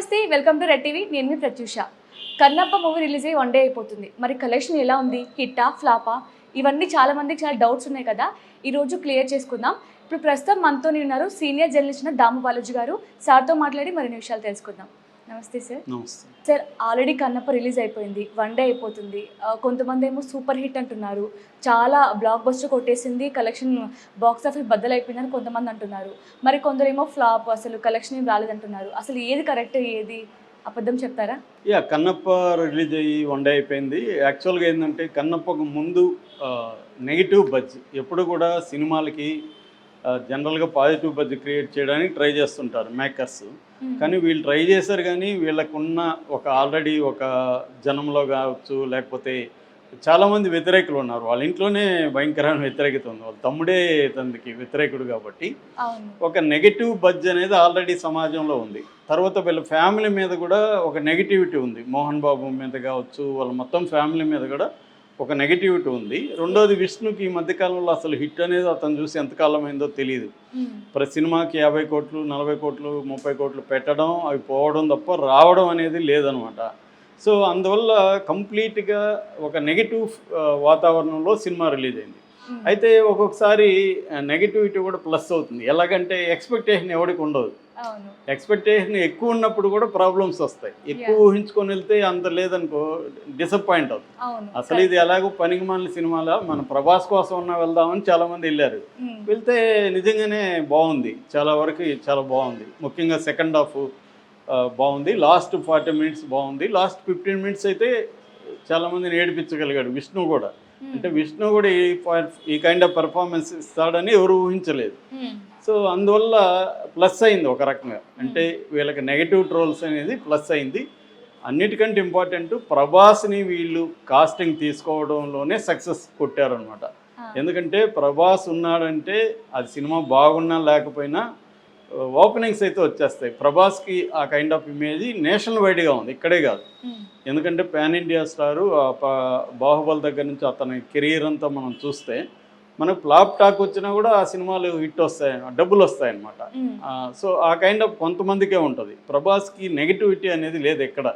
నమస్తే welcome to red TV. నేను మీ ప్రత్యూష. కన్నప్ప మూవీ రిలీజ్ అయ్యి వన్ డే అయిపోతుంది. మరి కలెక్షన్ ఎలా ఉంది? హిట్టా ఫ్లాపా? ఇవన్నీ చాలా మందికి చాలా డౌట్స్ ఉన్నాయి కదా. ఈరోజు క్లియర్ చేసుకుందాం. ఇప్పుడు ప్రస్తుతం మనతో ఉన్నారు సీనియర్ జర్నలిస్ట్ దామ దాము బాలాజీ గారు. సార్తో మాట్లాడి మరిన్ని విషయాలు తెలుసుకుందాం. నమస్తే సార్. నమస్తే. సార్ ఆల్రెడీ కన్నప్ప రిలీజ్ అయిపోయింది. వన్ డే అయిపోతుంది. కొంతమంది ఏమో సూపర్ హిట్ అంటున్నారు. చాలా బ్లాక్ బస్టర్ కొట్టేసింది. కలెక్షన్ బాక్స్ ఆఫీస్ బద్దలైపోయిందని కొంతమంది అంటున్నారు. మరి కొందరేమో ఫ్లాప్ అసలు కలెక్షన్ ఏం రాలేదంటున్నారు. అసలు ఏది కరెక్ట్ ఏది అబద్ధం చెప్తారా? యా కన్నప్ప రిలీజ్ అయ్యి వన్ డే అయిపోయింది. యాక్చువల్గా ఏంటంటే కన్నప్పకు ముందు నెగిటివ్ బజ్ ఎప్పుడు కూడా సినిమాలకి జనరల్గా పాజిటివ్ బజ్ క్రియేట్ చేయడానికి ట్రై చేస్తుంటారు మేకర్స్. కానీ వీళ్ళు ట్రై చేశారు కానీ వీళ్ళకున్న ఒక ఆల్రెడీ ఒక జనంలో కావచ్చు లేకపోతే చాలామంది వ్యతిరేకులు ఉన్నారు. వాళ్ళ ఇంట్లోనే భయంకరమైన వ్యతిరేకత ఉంది. వాళ్ళ తమ్ముడే తనకి వ్యతిరేకుడు కాబట్టి ఒక నెగిటివ్ బజ్ అనేది ఆల్రెడీ సమాజంలో ఉంది. తర్వాత వీళ్ళ ఫ్యామిలీ మీద కూడా ఒక నెగిటివిటీ ఉంది. మోహన్ బాబు మీద కావచ్చు వాళ్ళ మొత్తం ఫ్యామిలీ మీద కూడా ఒక నెగిటివిటీ ఉంది రెండోది విష్ణుకి ఈ మధ్యకాలంలో అసలు హిట్ అనేది అతను చూసి ఎంతకాలం అయిందో తెలియదు మ్మ్. ప్రతి సినిమాకి యాభై కోట్లు నలభై కోట్లు ముప్పై కోట్లు పెట్టడం అవి పోవడం తప్ప రావడం అనేది లేదనమాట సో అందువల్ల కంప్లీట్గా ఒక నెగిటివ్ వాతావరణంలో సినిమా రిలీజ్ అయింది. అయితే ఒక్కొక్కసారి నెగిటివిటీ కూడా ప్లస్ అవుతుంది. ఎలాగంటే ఎక్స్పెక్టేషన్ ఎవరికి ఉండదు. ఎక్స్పెక్టేషన్ ఎక్కువ ఉన్నప్పుడు కూడా ప్రాబ్లమ్స్ వస్తాయి. ఎక్కువ. ఊహించుకొని వెళ్తే అంత లేదనుకో డిసప్పాయింట్ అవుతుంది అసలు ఇది ఎలాగో పనికి మాలిన సినిమాలో? మన ప్రభాస్ కోసం ఉన్న వెళ్దామని చాలా మంది వెళ్ళారు. మ్మ్. వెళ్తే నిజంగానే బాగుంది. చాలా వరకు చాలా బాగుంది. ముఖ్యంగా సెకండ్ హాఫ్ బాగుంది. లాస్ట్ ఫార్టీ మినిట్స్ బాగుంది. లాస్ట్ ఫిఫ్టీన్ మినిట్స్ అయితే చాలా మందిని ఏడిపించగలిగాడు విష్ణు కూడా. అంటే విష్ణు కూడా ఈ ఈ కైండ్ ఆఫ్ పెర్ఫార్మెన్స్ ఇస్తాడని ఎవరు ఊహించలేదు. సో అందువల్ల ప్లస్ అయింది ఒక రకంగా. అంటే వీళ్ళకి నెగటివ్ ట్రోల్స్ అనేది ప్లస్ అయింది. అన్నిటికంటే ఇంపార్టెంట్ ప్రభాస్ని వీళ్ళు కాస్టింగ్ తీసుకోవడంలోనే సక్సెస్ కొట్టారనమాట. ఎందుకంటే ప్రభాస్ ఉన్నాడంటే అది సినిమా బాగున్నా లేకపోయినా ఓపెనింగ్స్ అయితే వచ్చేస్తాయి. ప్రభాస్కి ఆ కైండ్ ఆఫ్ ఇమేజ్ నేషనల్ వైడ్గా ఉంది. ఇక్కడే కాదు. మ్మ్. ఎందుకంటే పాన్ ఇండియా స్టారు బాహుబలి దగ్గర నుంచి అతని కెరీర్ అంతా మనం చూస్తే మనకు ఫ్లాప్ టాక్ వచ్చినా కూడా ఆ సినిమాలు హిట్ వస్తాయి డబ్బులు వస్తాయి అన్నమాట. మ్మ్. సో ఆ కైండ్ ఆఫ్ కొంతమందికే ఉంటుంది. ప్రభాస్కి నెగిటివిటీ అనేది లేదు ఎక్కడ.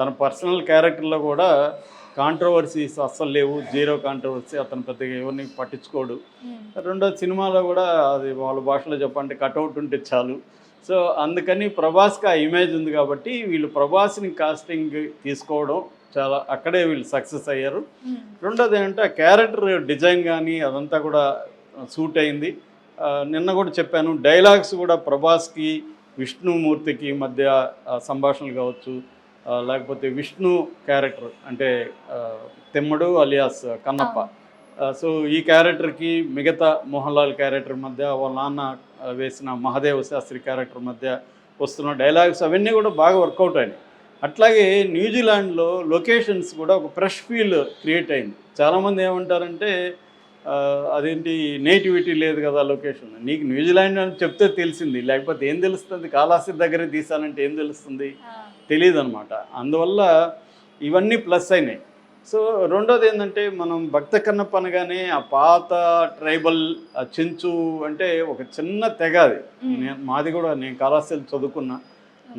తన పర్సనల్ క్యారెక్టర్లో కూడా కాంట్రవర్సీస్ అస్సలు లేవు జీరో కాంట్రవర్సీ అతను పెద్దగా ఎవరిని పట్టించుకోడు మ్మ్. రెండో సినిమాలో కూడా అది వాళ్ళ భాషలో చెప్పంటే కట్అవుట్ ఉంటే చాలు సో అందుకని ప్రభాస్కి ఆ ఇమేజ్ ఉంది కాబట్టి వీళ్ళు ప్రభాస్ని కాస్టింగ్ తీసుకోవడం చాలా అక్కడే వీళ్ళు సక్సెస్ అయ్యారు మ్మ్. రెండోది ఏంటంటే ఆ క్యారెక్టర్ డిజైన్ కానీ అదంతా కూడా సూట్ అయింది నిన్న కూడా చెప్పాను డైలాగ్స్ కూడా ప్రభాస్కి విష్ణుమూర్తికి మధ్య సంభాషణలు కావచ్చు లేకపోతే విష్ణు క్యారెక్టర్ అంటే తెమ్మడు అలియాస్ కన్నప్ప. సో ఈ క్యారెక్టర్కి మిగతా మోహన్ లాల్ క్యారెక్టర్ మధ్య వాళ్ళ నాన్న వేసిన మహాదేవ శాస్త్రి క్యారెక్టర్ మధ్య వస్తున్న డైలాగ్స్ అవన్నీ కూడా బాగా వర్కౌట్ అయినాయి. అట్లాగే న్యూజిలాండ్లో లొకేషన్స్ కూడా ఒక ఫ్రెష్ ఫీల్ క్రియేట్ అయింది. చాలామంది ఏమంటారంటే అదేంటి నేటివిటీ లేదు కదా లొకేషన్. నీకు న్యూజిలాండ్ అని చెప్తే తెలిసింది లేకపోతే ఏం తెలుస్తుంది? కాళాస్తి దగ్గరే తీసానంటే ఏం తెలుస్తుంది. తెలియదు అనమాట అందువల్ల ఇవన్నీ ప్లస్ అయినాయి. సో రెండోది ఏంటంటే మనం భక్త కన్నప్ప అనగానే ఆ పాత ట్రైబల్ ఆ చెంచు అంటే ఒక చిన్న తెగ అది. నేను మాది కూడా నేను కళాశాల చదువుకున్నా.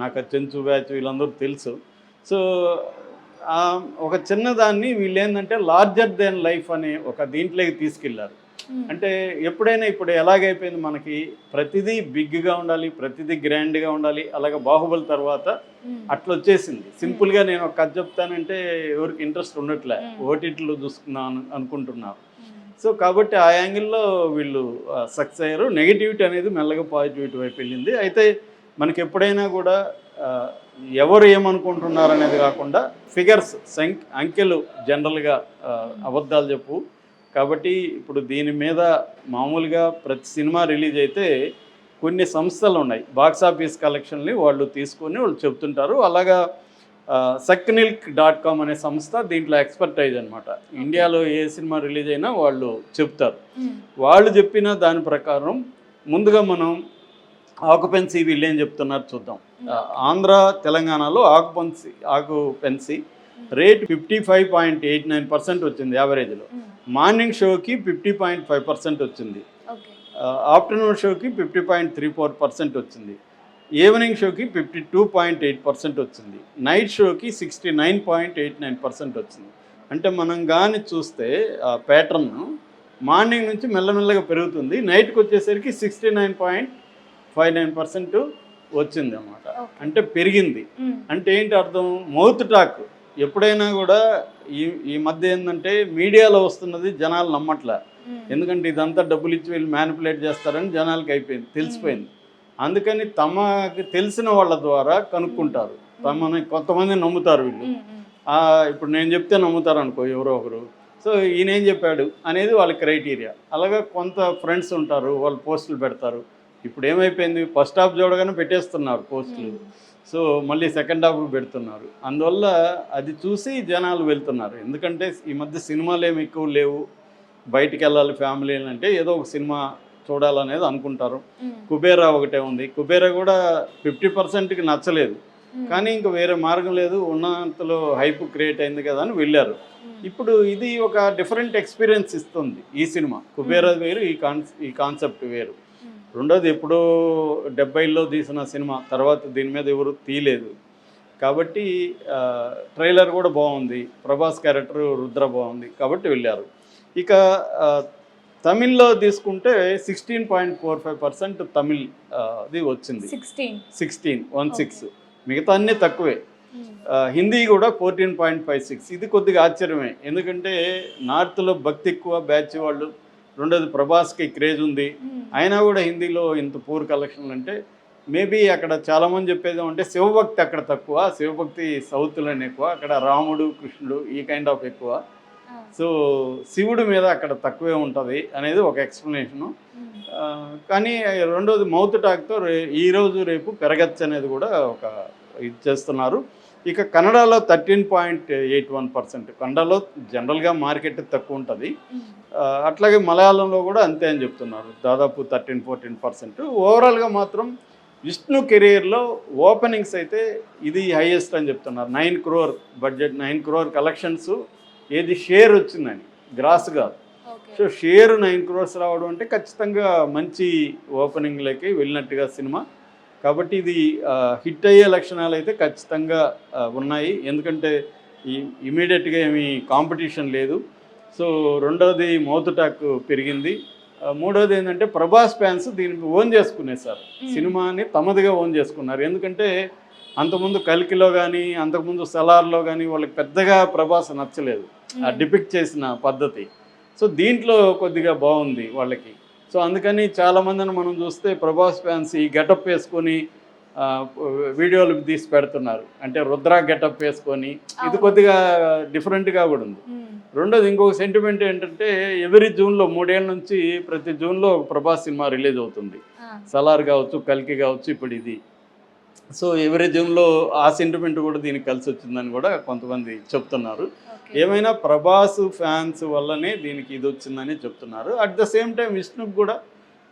నాకు ఆ చెంచు బ్యాచ్ వీళ్ళందరూ తెలుసు. సో ఒక చిన్నదాన్ని వీళ్ళు ఏంటంటే లార్జర్ దెన్ లైఫ్ అనే ఒక దీంట్లోకి తీసుకెళ్ళారు. అంటే ఎప్పుడైనా ఇప్పుడు ఎలాగైపోయింది మనకి? ప్రతిదీ బిగ్గా ఉండాలి ప్రతిదీ గ్రాండ్గా ఉండాలి అలాగే బాహుబలి తర్వాత మ్మ్. అట్లా వచ్చేసింది సింపుల్గా నేను ఒక కథ చెప్తానంటే ఎవరికి ఇంట్రెస్ట్ ఉండట్లే. ఓటీటీలో చూసుకుందాం అనుకుంటున్నారు మ్మ్. సో కాబట్టి ఆ యాంగిల్లో వీళ్ళు సక్సెస్ అయ్యారు. నెగిటివిటీ అనేది మెల్లగా పాజిటివిటీ వైపు వెళ్ళింది. అయితే మనకి ఎప్పుడైనా కూడా ఎవరు ఏమనుకుంటున్నారు అనేది కాకుండా ఫిగర్స్ సంఖ్య అంకెలు జనరల్గా అబద్ధాలు చెప్పు. కాబట్టి ఇప్పుడు దీని మీద మామూలుగా ప్రతి సినిమా రిలీజ్ అయితే కొన్ని సంస్థలు ఉన్నాయి. బాక్స్ ఆఫీస్ కలెక్షన్ని వాళ్ళు తీసుకొని వాళ్ళు చెప్తుంటారు. అలాగా సక్నిల్క్ డాట్ కామ్ అనే సంస్థ దీంట్లో ఎక్స్పర్టైజ్ అనమాట ఇండియాలో ఏ సినిమా రిలీజ్ అయినా వాళ్ళు చెప్తారు. వాళ్ళు చెప్పిన దాని ప్రకారం ముందుగా మనం ఆకుపెన్సీ వీళ్ళు ఏం చెప్తున్నారు చూద్దాం. ఆంధ్ర తెలంగాణలో occupancy occupancy rate fifty five point eight nine percent వచ్చింది యావరేజ్లో. మార్నింగ్ షోకి ఫిఫ్టీ పాయింట్ ఫైవ్ పర్సెంట్ వచ్చింది. ఆఫ్టర్నూన్ షోకి fifty point three four percent వచ్చింది. ఈవినింగ్ షోకి fifty two point eight percent వచ్చింది. నైట్ షోకి sixty nine point eight nine percent వచ్చింది. అంటే మనం కానీ చూస్తే ఆ ప్యాటర్న్ మార్నింగ్ నుంచి మెల్లమెల్లగా పెరుగుతుంది. నైట్కి వచ్చేసరికి sixty nine point five nine percent వచ్చింది అన్నమాట. అంటే పెరిగింది. అంటే ఏంటి అర్థం? Mouth talk. ఎప్పుడైనా కూడా ఈ ఈ మధ్య ఏంటంటే మీడియాలో వస్తున్నది జనాలు నమ్మట్లే. మ్మ్. ఎందుకంటే ఇదంతా డబ్బులు ఇచ్చి వీళ్ళు మ్యానిపులేట్ చేస్తారని జనాలకి అయిపోయింది తెలిసిపోయింది. అందుకని తమకి తెలిసిన వాళ్ళ ద్వారా కనుక్కుంటారు. తమని కొంతమంది నమ్ముతారు వీళ్ళు. ఇప్పుడు నేను చెప్తే నమ్ముతారు అనుకో ఎవరో ఒకరు. సో ఈయన ఏం చెప్పాడు అనేది వాళ్ళ క్రైటీరియా అలాగే కొంత ఫ్రెండ్స్ ఉంటారు వాళ్ళు పోస్టులు పెడతారు. ఇప్పుడు ఏమైపోయింది? ఫస్ట్ హాఫ్ చూడగానే పెట్టేస్తున్నారు పోస్టులు. సో మళ్ళీ సెకండ్ హాఫ్ పెడుతున్నారు. అందువల్ల అది చూసి జనాలు వెళ్తున్నారు. ఎందుకంటే ఈ మధ్య సినిమాలు ఏమి ఎక్కువ లేవు. బయటికి వెళ్ళాలి ఫ్యామిలీ అంటే ఏదో ఒక సినిమా చూడాలనేది అనుకుంటారు. కుబేరా ఒకటే ఉంది. కుబేరా కూడా ఫిఫ్టీ పర్సెంట్కి నచ్చలేదు. కానీ ఇంకా వేరే మార్గం లేదు. ఉన్నంతలో హైప్ క్రియేట్ అయింది కదా అని వెళ్ళారు. ఇప్పుడు ఇది ఒక డిఫరెంట్ ఎక్స్పీరియన్స్ ఇస్తుంది ఈ సినిమా. కుబేరా వేరు ఈ కాన్ ఈ కాన్సెప్ట్ వేరు. రెండోది ఎప్పుడో డెబ్బైలో తీసిన సినిమా తర్వాత దీని మీద ఎవరు తీయలేదు. కాబట్టి ట్రైలర్ కూడా బాగుంది. ప్రభాస్ క్యారెక్టర్ రుద్ర బాగుంది కాబట్టి వెళ్ళారు. ఇక తమిళ్ళో తీసుకుంటే sixteen point four five percent Tamil అది వచ్చింది. సిక్స్టీన్. Sixteen one. సిక్స్. మిగతా అన్నీ తక్కువే. హిందీ కూడా ఫోర్టీన్ పాయింట్ ఫైవ్ సిక్స్. ఇది కొద్దిగా ఆశ్చర్యమే. ఎందుకంటే నార్త్లో భక్తి ఎక్కువ బ్యాచ్ వాళ్ళు రెండోది ప్రభాస్కి క్రేజ్ ఉంది మ్మ్. అయినా కూడా హిందీలో ఇంత పూర్ కలెక్షన్లు అంటే మేబీ అక్కడ చాలామంది చెప్పేది ఏమంటే శివభక్తి అక్కడ తక్కువ శివభక్తి సౌత్లోనే ఎక్కువ అక్కడ రాముడు కృష్ణుడు ఈ కైండ్ ఆఫ్ ఎక్కువ. సో శివుడి మీద అక్కడ తక్కువే ఉంటుంది అనేది ఒక ఎక్స్ప్లెనేషను. ఆ, కానీ రెండోది మౌత్ టాక్తో రే ఈరోజు రేపు పెరగచ్చు అనేది కూడా ఒక ఇది చేస్తున్నారు ఇక కన్నడలో thirteen point eight one percent. కన్నడలో జనరల్గా మార్కెట్ తక్కువ ఉంటుంది. అట్లాగే మలయాళంలో కూడా అంతే అని చెప్తున్నారు. దాదాపు థర్టీన్ ఫోర్టీన్ పర్సెంట్. ఓవరాల్గా మాత్రం విష్ణు కెరీర్లో ఓపెనింగ్స్ అయితే ఇది హైయెస్ట్ అని చెప్తున్నారు. Nine crore budget nine crore collections ఏది షేర్ వచ్చిందని. గ్రాస్ కాదు. సో షేర్ నైన్ క్రోర్స్ రావడం అంటే ఖచ్చితంగా మంచి ఓపెనింగ్లకి వెళ్ళినట్టుగా సినిమా. కాబట్టి ఇది హిట్ అయ్యే లక్షణాలు అయితే ఖచ్చితంగా ఉన్నాయి. ఎందుకంటే ఈ ఇమీడియట్గా ఏమీ కాంపిటీషన్ లేదు. సో రెండవది మౌత్ టాక్ పెరిగింది. మూడవది ఏంటంటే ప్రభాస్ ఫ్యాన్స్ దీనికి ఓన్ చేసుకునేసారు. సినిమాని తమదిగా ఓన్ చేసుకున్నారు. ఎందుకంటే అంతకుముందు కల్కిలో కానీ అంతకుముందు సలార్లో కానీ వాళ్ళకి పెద్దగా ప్రభాస్ నచ్చలేదు. ఆ. డిపిక్ట్ చేసిన పద్ధతి. సో దీంట్లో కొద్దిగా బాగుంది వాళ్ళకి. సో అందుకని చాలామందిని మనం చూస్తే ప్రభాస్ ఫ్యాన్స్ ఈ గెటప్ వేసుకొని వీడియోలు తీసి పెడుతున్నారు అంటే రుద్ర గెటప్ వేసుకొని ఇది. కొద్దిగా డిఫరెంట్గా కూడా ఉంది. రెండోది ఇంకొక సెంటిమెంట్ ఏంటంటే ఎవరి జూన్లో మూడేళ్ళ నుంచి ప్రతి జూన్లో ఒక ప్రభాస్ సినిమా రిలీజ్ అవుతుంది. సలార్ కావచ్చు కల్కి కావచ్చు ఇప్పుడు ఇది సో ఎవరి జూన్లో ఆ సెంటిమెంట్ కూడా దీనికి కలిసి వచ్చిందని కూడా కొంతమంది చెప్తున్నారు. ఏమైనా ప్రభాస్ ఫ్యాన్స్ వల్లనే దీనికి ఇది వచ్చిందని చెప్తున్నారు. అట్ ద సేమ్ టైం విష్ణుకు కూడా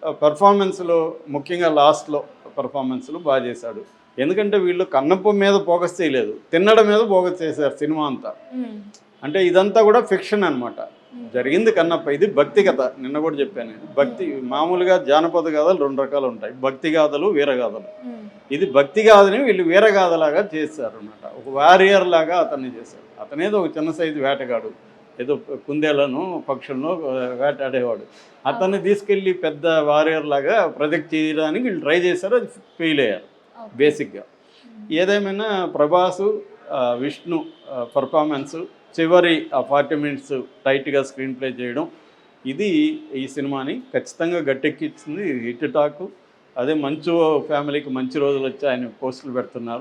పెర్ఫార్మెన్స్లో ముఖ్యంగా లాస్ట్లో పెర్ఫార్మెన్స్లు బాగా చేశాడు. ఎందుకంటే వీళ్ళు కన్నప్ప మీద ఫోకస్ చేయలేదు. తినడం మీద ఫోకస్ చేశారు సినిమా అంతా. మ్మ్. అంటే ఇదంతా కూడా ఫిక్షన్ అన్నమాట. మ్మ్. జరిగింది కన్నప్ప. ఇది భక్తి కథ. నిన్న కూడా చెప్పాను నేను. భక్తి మామూలుగా జానపద గాథలు రెండు రకాలు ఉంటాయి. భక్తి గాథలు వీరగాథలు. ఇది భక్తి గాథని వీళ్ళు వీరగాథలాగా చేశారు అనమాట ఒక వారియర్ లాగా అతన్ని చేశారు. అతనేదో ఒక చిన్న సైజు వేటగాడు. ఏదో కుందేలను పక్షులను వేటాడేవాడు. అతన్ని తీసుకెళ్ళి పెద్ద వారియర్ లాగా ప్రొజెక్ట్ చేయడానికి వీళ్ళు ట్రై చేశారు అది ఫెయిల్ అయ్యారు. బేసిక్గా. ఏదేమైనా ప్రభాసు విష్ణు పర్ఫార్మెన్స్ చివరి ఆ ఫార్టీ మినిట్స్ టైట్గా స్క్రీన్ ప్లే చేయడం ఇది ఈ సినిమాని ఖచ్చితంగా గట్టెక్కించింది హిట్ టాక్. అదే మంచు ఫ్యామిలీకి మంచి రోజులు వచ్చి ఆయన పోస్టులు పెడుతున్నారు.